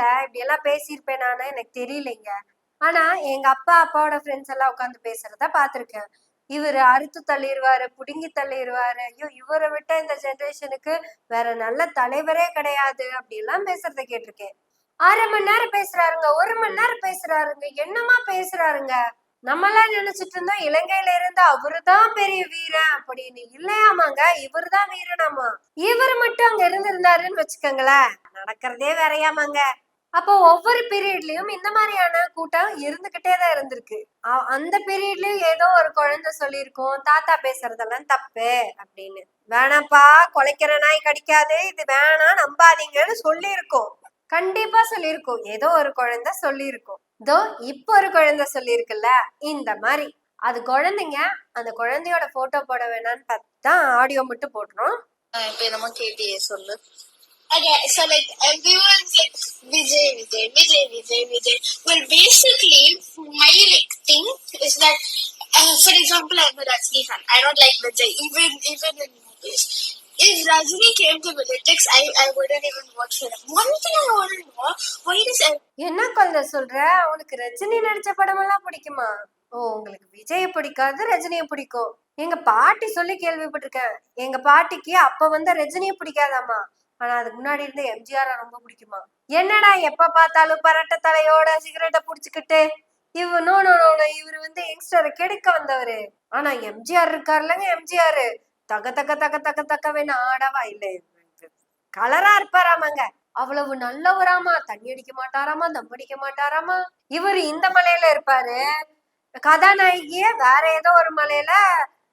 ஃப்ரெண்ட்ஸ்ல இப்படி எல்லாம் பேசியிருப்பேன் நானு எனக்கு தெரியலைங்க. ஆனா எங்க அப்பா அப்பாவோட ஃப்ரெண்ட்ஸ் எல்லாம் உட்காந்து பேசுறத பாத்திருக்கேன் இவர் அறுத்து தள்ளிடுவாரு புடுங்கி தள்ளிடுவாரு ஐயோ இவரை விட்ட இந்த ஜெனரேஷனுக்கு வேற நல்ல தலைவரே கிடையாது அப்படிலாம் பேசுறத கேட்டிருக்கேன். அரை மணி நேரம் பேசுறாருங்க ஒரு மணி நேரம் பேசுறாருங்க என்னமா பேசுறாருங்க? நம்மளாம் நினைச்சிட்டு இருந்தோம் இலங்கையில இருந்து அவருதான் பெரிய வீரன் அப்படின்னு. இல்லையாமாங்க இவரு தான் வீரனாமா? இவர் மட்டும் அங்க இருந்திருந்தாருன்னு வச்சுக்கோங்களேன். நடக்கிறதே வேறையாமாங்க. அப்போ ஒவ்வொரு பீரியட்லயும் இந்த மாதிரியான கூட்டம் இருந்துகிட்டே தான் இருந்திருக்கு. அந்த பீரியட்லயும் ஏதோ ஒரு குழந்தை சொல்லியிருக்கோம் தாத்தா பேசுறதெல்லாம் தப்பு அப்படின்னு. வேணாப்பா குலைக்கிற நாய் கடிக்காது இது வேணாம் நம்பாதீங்கன்னு சொல்லியிருக்கோம். கண்டிப்பா சொல்லியிருக்கோம். ஏதோ ஒரு குழந்தை சொல்லியிருக்கும். இதோ இப்போ ஒரு குழந்தை சொல்லியிருக்குல்ல இந்த மாதிரி. அது குழந்தைங்க அந்த குழந்தையோட போட்டோ போட வேணாம்னு பார்த்து தான் ஆடியோ மட்டும் போடுறோம் என்னமோ கேட்டியே சொல்லு. Okay, so like everyone's like Vijay, Vijay, Vijay, Vijay, Vijay. Well, basically, my like thing is that, uh, for example, I'm a Rajni fan. I don't like Vijay, even even in movies. If Rajni came to politics, I I wouldn't even watch him. One thing I want to know: why does என்ன குழந்தை சொல்ற உனக்கு ரஜினி நடிச்ச படமெல்லாம் பிடிக்குமா ஓ உங்களுக்கு விஜய பிடிக்காது ரஜினியை பிடிக்கும் எங்க பாட்டி சொல்லி கேள்விப்பட்டிருக்கேன் எங்க பாட்டிக்கு அப்ப வந்த ரஜினியை பிடிக்காதாமா ஆனா அதுக்கு முன்னாடி இருந்த எம்ஜிஆர் ரொம்ப பிடிக்குமா? என்னடா எப்ப பார்த்தாலும் பரட்ட தலையோட சிகரெட்டை புடிச்சுக்கிட்டு இவ நோ நோ நோ இவரு வந்து யங்ஸ்டரை கெடுக்க வந்தவரு. ஆனா எம்ஜிஆர் இருக்காருல்லங்க எம்ஜிஆர். தக தக தக தக தக்கவேன்னு ஆடவா? இல்ல கலரா இருப்பாராமாங்க. அவ்வளவு நல்லவராமா? தண்ணி அடிக்க மாட்டாராமா? தம் அடிக்க மாட்டாராமா? இவர் இந்த மலையில இருப்பாரு. கதாநாயகியே வேற ஏதோ ஒரு மலையில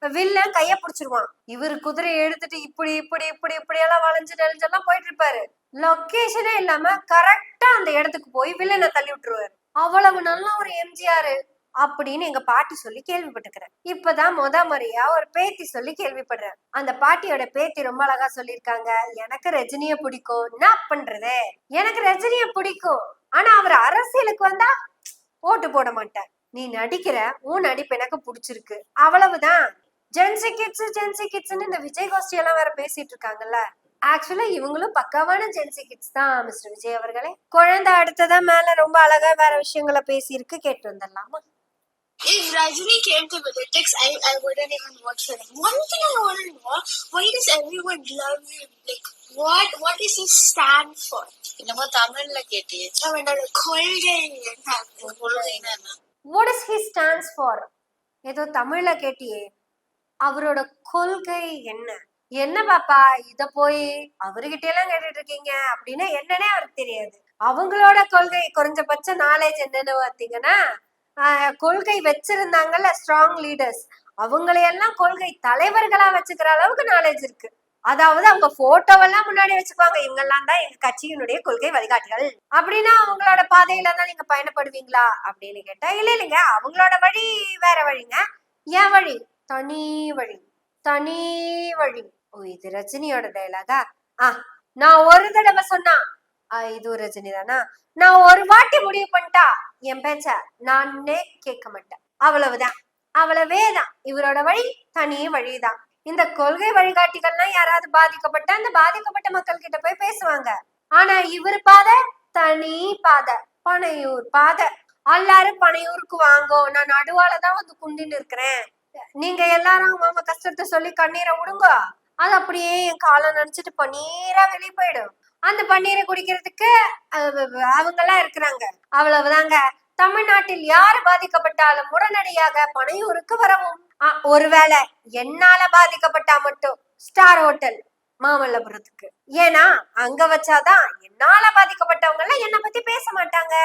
வில்லன் கைய புடிச்சிருவான். இவர் குதிரையை எடுத்துட்டு இப்படி இப்படி இப்படி இப்படி எல்லாம் வளைஞ்சு நெளிஞ்செல்லாம் போயிட்டு இருப்பாரு லொகேஷனே இல்லாம கரெக்டா அந்த இடத்துக்கு போய் வில்லனை தள்ளி விட்டுருவாரு. அவ்வளவு நல்ல ஒரு எம்ஜிஆர் அப்படின்னு எங்க பாட்டி சொல்லி கேள்விப்பட்டிருக்கிறேன் இப்பதான் முத முறையா ஒரு பேத்தி சொல்லி கேள்விப்படுறேன். அந்த பாட்டியோட பேத்தி ரொம்ப அழகா சொல்லியிருக்காங்க. எனக்கு ரஜினிய பிடிக்கும். என்ன பண்றது? எனக்கு ரஜினிய பிடிக்கும். ஆனா அவர் அரசியலுக்கு வந்தா ஓட்டு போட மாட்டேன் நீ நடிக்கிற உன் நடிப்பு எனக்கு பிடிச்சிருக்கு. அவ்வளவுதான். ஜென்சி கிட்ஸ் ஜென்சி கிட்ஸ்னு இந்த விஜய் கோஷ்டி எல்லாம் வேற பேசிட்டு இருக்காங்கல்ல ஆக்சுவலா இவங்களும் பக்காவான ஜென்சி கிட்ஸ் தான் மிஸ்டர் விஜய் அவர்களே குழந்தை அடுத்ததா மேல ரொம்ப அழகா வேற விஷயங்களை பேசியிருக்கு கேட்டு வந்துடலாமா if Rajini came to politics, I I wouldn't even watch him. One thing I want to know: why does everyone love him? Like, what what does he stand for? என்னமோ தமிழ்ல கேட்டியே அவனோட கொள்கை என்ன கொள்கைன்னா என்ன? What is he stands for ஏதோ தமிழ்ல கேட்டியே அவரோட கொள்கை என்ன? என்ன பாப்பா இத போய் அவர்கிட்ட எல்லாம் கேட்டுட்டு இருக்கீங்க அப்படின்னா என்னன்னே அவருக்கு தெரியாது. அவங்களோட கொள்கை குறைஞ்சபட்ச நாலேஜ் என்னன்னு பார்த்தீங்கன்னா ஆஹ், கொள்கை வச்சிருந்தாங்கல்ல ஸ்ட்ராங் லீடர்ஸ் அவங்களையெல்லாம் கொள்கை தலைவர்களா வச்சுக்கிற அளவுக்கு நாலேஜ் இருக்கு. அதாவது அவங்க போட்டோவெல்லாம் முன்னாடி வச்சுக்குவாங்க இவங்கெல்லாம் தான் எங்க கட்சியினுடைய கொள்கை வழிகாட்டிகள். அப்படின்னா அவங்களோட பாதையில தான் நீங்க பயணப்படுவீங்களா? அப்படின்னு கேட்டா இல்ல இல்லைங்க. அவங்களோட வழி வேற வழிங்க. என் வழி. தனி வழி தனி வழி ஓ இது ரஜினியோட டைலாகா ஆ நான் ஒரு தடவை சொன்னா இது ரஜினி தானா நான் ஒரு வாட்டி முடிவு பண்ணிட்டா என் பேச்ச நானே கேட்க மாட்டேன் அவ்வளவுதான் அவ்வளவே தான் இவரோட வழி தனி வழிதான் இந்த கொள்கை வழிகாட்டிகள்லாம் யாராவது பாதிக்கப்பட்ட அந்த பாதிக்கப்பட்ட மக்கள் கிட்ட போய் பேசுவாங்க. ஆனா இவர் பாதை தனி பாதை. பனையூர் பாதை. எல்லாரும் பனையூருக்கு வாங்கோ. நான் நடுவால தான் வந்து குண்டின்னு இருக்கிறேன். நீங்க எல்லாரும் மாமா கஷ்டத்தை சொல்லி கண்ணீரை விடுங்க அது அப்படியே என் காலம் நினைச்சிட்டு பன்னீரா வெளியே போயிடும். அந்த பன்னீரை குடிக்கிறதுக்கு அவங்க எல்லாம் இருக்கிறாங்க. அவ்வளவுதாங்க. தமிழ்நாட்டில் யார் பாதிக்கப்பட்டாலும் உடனடியாக பனையூருக்கு வரவும். ஒருவேளை என்னால பாதிக்கப்பட்டா மட்டும் ஸ்டார் ஹோட்டல் மாமல்லபுரத்துக்கு. ஏன்னா அங்க வச்சாதான் என்னால பாதிக்கப்பட்டவங்க எல்லாம் என்ன பத்தி பேச மாட்டாங்க.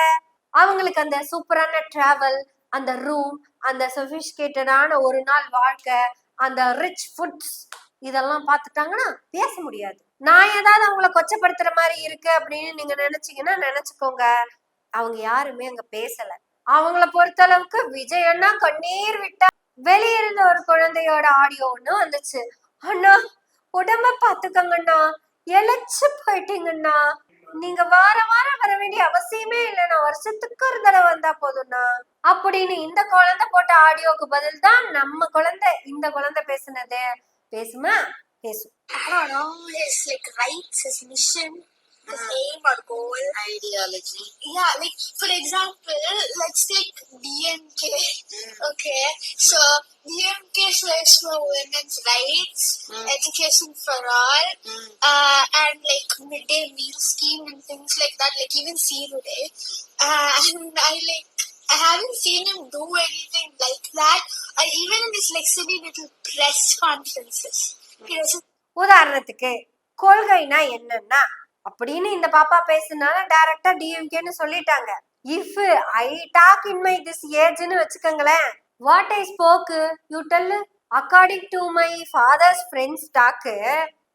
அவங்களுக்கு அந்த சூப்பரான டிராவல் அந்த ரூம் அந்த சொபிஸ்டிகேட்டடான ஒரு நாள் வாழ்க்கை அந்த ரிச் ஃபுட்ஸ் இதெல்லாம் பார்த்துட்டாங்கன்னா பேச முடியாது. நான் ஏதாவது அவங்கள கொச்சப்படுத்துற மாதிரி இருக்கு அப்படின்னு நீங்க நினைச்சீங்கன்னா நினைச்சுக்கோங்க. அவங்க யாருமே அங்க பேசல. அவங்கள பொறுத்தளவுக்கு விஜய் அண்ணா கண்ணீர் விட்டா வெளியே இருந்த ஒரு குழந்தையோட ஆடியோ ஒண்ணு வந்துச்சு. அண்ணா உடம்ப பாத்துக்கங்கண்ணா. இழைச்சு போயிட்டீங்கண்ணா. நீங்க வார வாரம் வர வேண்டிய அவசியமே இல்லைண்ணா வருஷத்துக்கு ஒரு தடவை வந்தா போதும்ண்ணா. அப்படின்னு இந்த குழந்தை போட்ட ஆடியோக்கு பதில் தான் நம்ம குழந்தை இந்த குழந்தை பேசுனது பேசுமா பேசும் I don't know his like rights, his mission. his Mhm. aim or goal. Ideology Yeah, like for example, let's take DMK. Okay, so DMK stands for women's rights, Mm. education for all, uh, and like midday meal scheme and things like that. Like even Zero Day, uh, and I like I haven't seen him do anything like that. Or even in his like silly little press conferences, உதாரணத்துக்கு கொள்கைனா என்னன்னா அப்படின்னு இந்த பாப்பா பேசுனால டைரக்டா டிஎம்கேன்னு சொல்லிட்டாங்க if I talk in my this ஏஜ்னு வச்சுக்கோங்களேன் what I spoke you tell according to my father's friends talk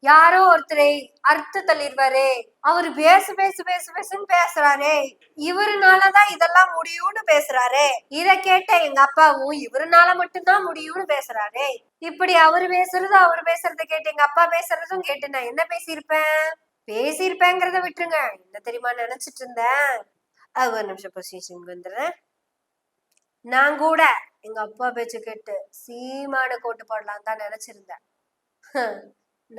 யாரோ ஒருத்தரை அறுத்து தள்ளிடுவாரு. அவரு பேசு பேசு பேசு பேசுன்னு பேசுறாரே. இவருனாலதான் இதெல்லாம் முடியும்னு பேசுறாரு. இத கேட்ட எங்க அப்பாவும் இவருனால மட்டும்தான் முடியும்னு பேசுறாரு. இப்படி அவரு பேசுறது அவரு பேசுறத கேட்டு எங்க அப்பா பேசுறதும் கேட்டு நான் என்ன பேசியிருப்பேன்? பேசியிருப்பேங்கிறத விட்டுருங்க. என்ன தெரியுமா நினைச்சிட்டு இருந்தேன்? ஒரு நிமிஷம் பொசிஷன் வந்துடுறேன். நான் கூட எங்க அப்பா பேச்சு கேட்டு சீமான கோட்டு போடலாம் தான் நினைச்சிருந்தேன்.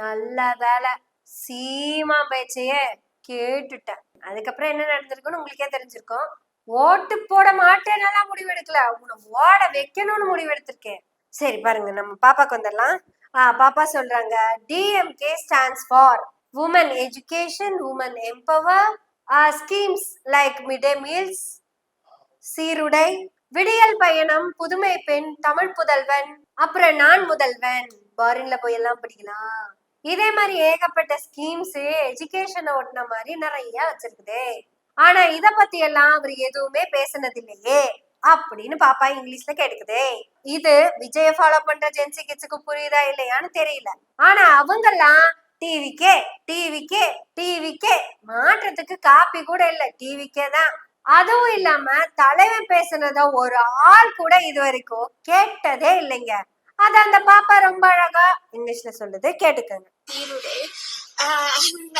நல்ல வேலை. சீமா பேச்சையே கேட்டுட்டேன். அதுக்கப்புறம் என்ன நடந்திருக்குன்னு உங்களுக்கே தெரிஞ்சிருக்கும். ஓட்டு போட மாட்டேன்னெல்லாம் முடிவு எடுக்கல. உன்னை ஓட வைக்கணும்னு முடிவு எடுத்திருக்கேன். சரி பாருங்க நம்ம பாப்பாக்கு வந்துடலாம். ஆ பாப்பா சொல்றாங்க DMK stands for woman education woman empower schemes like mid day meals சீருடை விடியல் பயணம் புதுமை பெண் தமிழ் புதல்வன் அப்புறம் நான் முதல்வன். பாரின்ல போய் எல்லாம் படிக்கலாம். இதே மாதிரி ஏகப்பட்ட ஸ்கீம்ஸ் எஜுகேஷனை ஒட்டின மாதிரி நிறைய வச்சிருக்குதே. ஆனா இத பத்தி எல்லாம் அவர் எதுவுமே பேசுனது இல்லையே அப்படின்னு பாப்பா இங்கிலீஷ்ல கேட்டுக்குதே. இது விஜய ஃபாலோ பண்ற ஜென்சி கிட்ஸுக்கு புரியுதா இல்லையான்னு தெரியல. ஆனா அவங்கெல்லாம் டிவிக்கே டிவிக்கே டிவிக்கே மாற்றத்துக்கு காப்பி கூட இல்ல. டிவிக்கே தான். அதுவும் இல்லாம தலைவன் பேசுனத ஒரு ஆள் கூட இது வரைக்கும் கேட்டதே இல்லைங்க. அத அந்த பாப்பா ரொம்ப அழகா இங்கிலீஷ்ல சொல்லுது கேட்டுக்கங்க uh,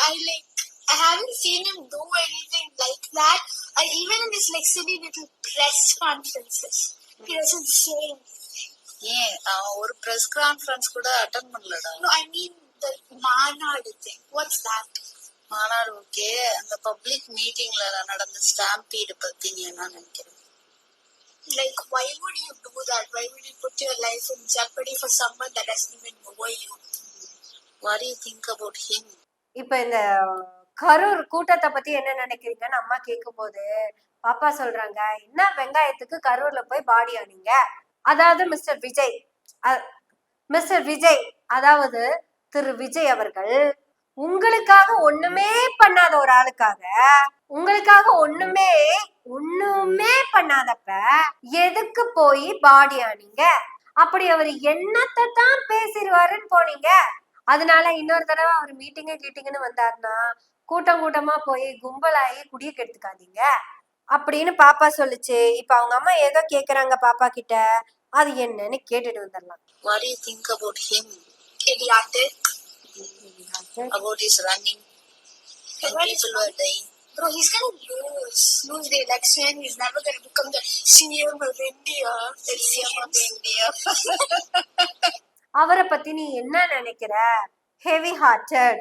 I like I haven't seen him do anything like that. Or even in his like silly little press conferences, he doesn't say. anything. ஏன் ஒரு பிரஸ் கான்ஃபரன்ஸ் கூட அட்டன் பண்ணலடா No, I mean the Manadu thing. What's that? மாநாடு okay அந்த public மீட்டிங்ல நடந்த stampede பத்தி நீ என்ன நினைக்கிறேன் Like, why would you do that? Why would you put your life in jeopardy for someone that doesn't even know you? What do you think about him? இப்ப இந்த கரூர் கூட்டத்தை பத்தி என்ன நினைக்கிறீங்கன்னு அம்மா கேட்கும் போது பாப்பா சொல்றாங்க என்ன வெங்காயத்துக்கு கரூர்ல போய் பாடி ஆனீங்க அதாவது மிஸ்டர் விஜய் மிஸ்டர் விஜய் அதாவது திரு விஜய் அவர்கள் உங்களுக்காக ஒண்ணுமே பண்ணாத ஒரு ஆளுக்காக உங்களுக்காக ஒண்ணுமே ஒண்ணுமே பண்ணாதப்ப எதுக்கு போய் பாடி ஆனீங்க அப்படி அவர் என்னத்தை தான் பேசிடுவாருன்னு போனீங்க? அதனால இன்னொரு தடவை அவர் மீட்டிங்கு கீட்டிங்னு வந்தாருன்னா கூட்டம் கூட்டமா போய் கும்பலாகி குடிய கெடுத்துக்காதீங்க. அப்படின்னு பாப்பா சொல்லுச்சு. இப்ப அவங்க அம்மா ஏதோ கேக்குறாங்க பாப்பா கிட்ட. அது என்னன்னு கேட்டுட்டு வந்துடலாம். What you think about him Idiotic. About is running What is people are dying Bro, he's gonna lose. Lose the election. He's never gonna become the CM of India. The CM of India. அவரை பத்தி நீ என்ன நினைக்கிற heavy hearted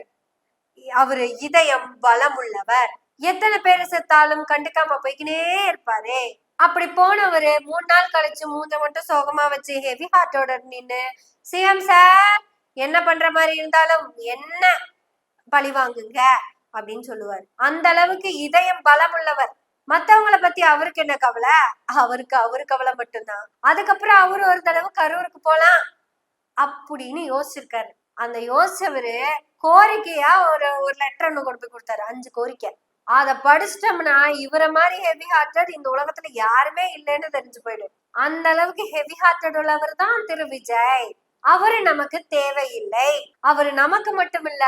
அவரு இதயம் பலமுள்ளவர் எத்தனை பேர் செத்தாலும் கண்டுக்காம போய்க்கினே இருப்பாரே அப்படி போனவரு மூணு நாள் கழிச்சு மூஞ்ச மட்டும் சோகமா வச்சு ஹெவி ஹார்ட்டோட நின்னு சிஎம் சார் என்ன பண்ற மாதிரி இருந்தாலும் என்ன பழி வாங்குங்க அப்படின்னு சொல்லுவார். அந்த அளவுக்கு இதயம் பலம் உள்ளவர் மத்தவங்கள பத்தி அவருக்கு என்ன கவலை? அவருக்கு அவரு கவலை மட்டும்தான். அதுக்கப்புறம் அவரு ஒரு தடவை கரூருக்கு போலாம் அப்படின்னு யோசிச்சிருக்காரு. அந்த யோசிச்சவரு கோரிக்கையா ஒரு ஒரு லெட்டர் ஒண்ணு கொண்டு போய் கொடுத்தாரு. அஞ்சு கோரிக்கை. அதை படிச்சிட்டோம்னா இவரை மாதிரி ஹெவி ஹார்ட்டட் இந்த உலகத்துல யாருமே இல்லைன்னு தெரிஞ்சு போயிடும். அந்த அளவுக்கு ஹெவி ஹார்ட்டட் உள்ளவர் தான் திரு விஜய். அவரு நமக்கு தேவையில்லை. அவரு நமக்கு மட்டுமில்ல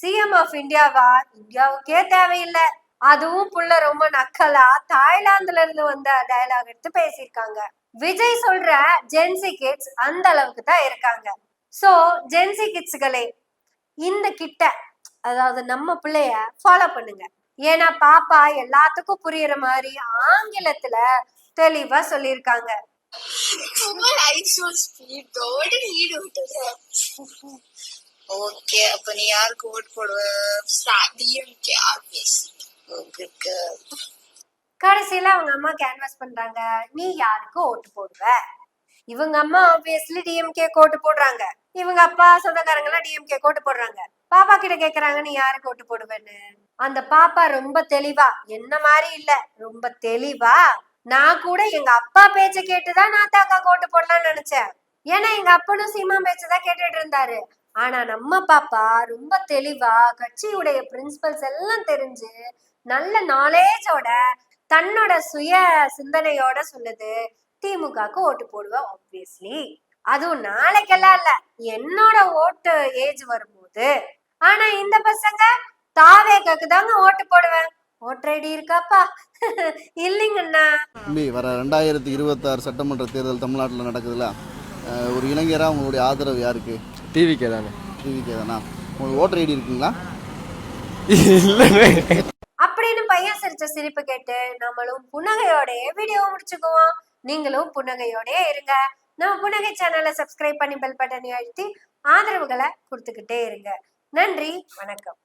சிஎம் ஆஃப் இந்தியாவா இந்தியாவுக்கே தேவையில்லை. அதுவும் புள்ள ரொம்ப நக்கலா தாய்லாந்துல இருந்து வந்த டயலாக் எடுத்து பேசியிருக்காங்க. விஜய் சொல்ற ஜென்சி கிட்ஸ் அந்த அளவுக்கு தான் இருக்காங்க. சோ ஜென்சி கிட்ஸ்களே இந்த கிட்ட அதாவது நம்ம பிள்ளைய ஃபாலோ பண்ணுங்க. ஏன்னா பாப்பா எல்லாத்துக்கும் புரியுற மாதிரி ஆங்கிலத்துல தெளிவா சொல்லியிருக்காங்க. Why I so speed. Though? Okay அப்ப நீ யாருக்கு ஓட் போடுவ? DMK obviously. ஓகே கடைசியில அவங்க அம்மா கேன்வாஸ் பண்றாங்க. நீ யாருக்கு ஓட்டு போடுவ? இவங்க அம்மா ஆப்வியஸ்லி டிஎம்கே கோட்டு போடுறாங்க. இவங்க அப்பா சொந்தக்காரங்க எல்லாம் டிஎம்கே கோட்டு போடுறாங்க. பாப்பா கிட்ட கேக்குறாங்க நீ யாருக்கு ஓட்டு போடுவேன்னு? அந்த பாப்பா ரொம்ப தெளிவா என்ன மாதிரி இல்ல ரொம்ப தெளிவா நான் கூட எங்க அப்பா பேச்ச கேட்டுதான் நான் தாக்கா கோட்டு போடலாம்னு நினைச்சேன். ஏன்னா எங்க அப்பனும் சீமா பேச்சதான் கேட்டுட்டு இருந்தாரு. ஆனா நம்ம பாப்பா ரொம்ப தெளிவா கட்சியுடைய பிரின்சிபல்ஸ் எல்லாம் தெரிஞ்சு நல்ல நாலேஜோட தன்னோட சுய சிந்தனையோட சொல்லுது. திமுகக்கு ஓட்டு போடுவேன் ஆப்வியஸ்லி அதுவும் நாளைக்கெல்லாம் இல்ல என்னோட ஓட்டு ஏஜ் வரும்போது. ஆனா இந்த பசங்க தாவேக்கு தாங்க ஓட்டு போடுவேன். ஓட்டர் ஐடி இருக்காப்பா? இல்லைங்கண்ணா. தம்பி வர ரெண்டாயிரத்தி இருபத்தாறு சட்டமன்ற தேர்தல் தமிழ்நாட்டில் நடக்குதுல்ல அஹ் ஒரு இளைஞராக உங்களுடைய ஆதரவு யாருக்கு? டிவிக்கே தானே. டிவிக்கே தானா? உங்களுக்கு ஓட்டர் ஐடி இருக்குங்களா? இல்லைண்ணே அப்படின்னு பையன் சிரிச்ச சிரிப்பு கேட்டு நம்மளும் புன்னகையோடயே வீடியோ முடிச்சுக்குவோம். நீங்களும் புன்னகையோடயே இருங்க. நம்ம புன்னகை சேனலை சப்ஸ்கிரைப் பண்ணி பெல் பட்டனை அழுத்தி ஆதரவுகளை கொடுத்துக்கிட்டே இருங்க. நன்றி வணக்கம்.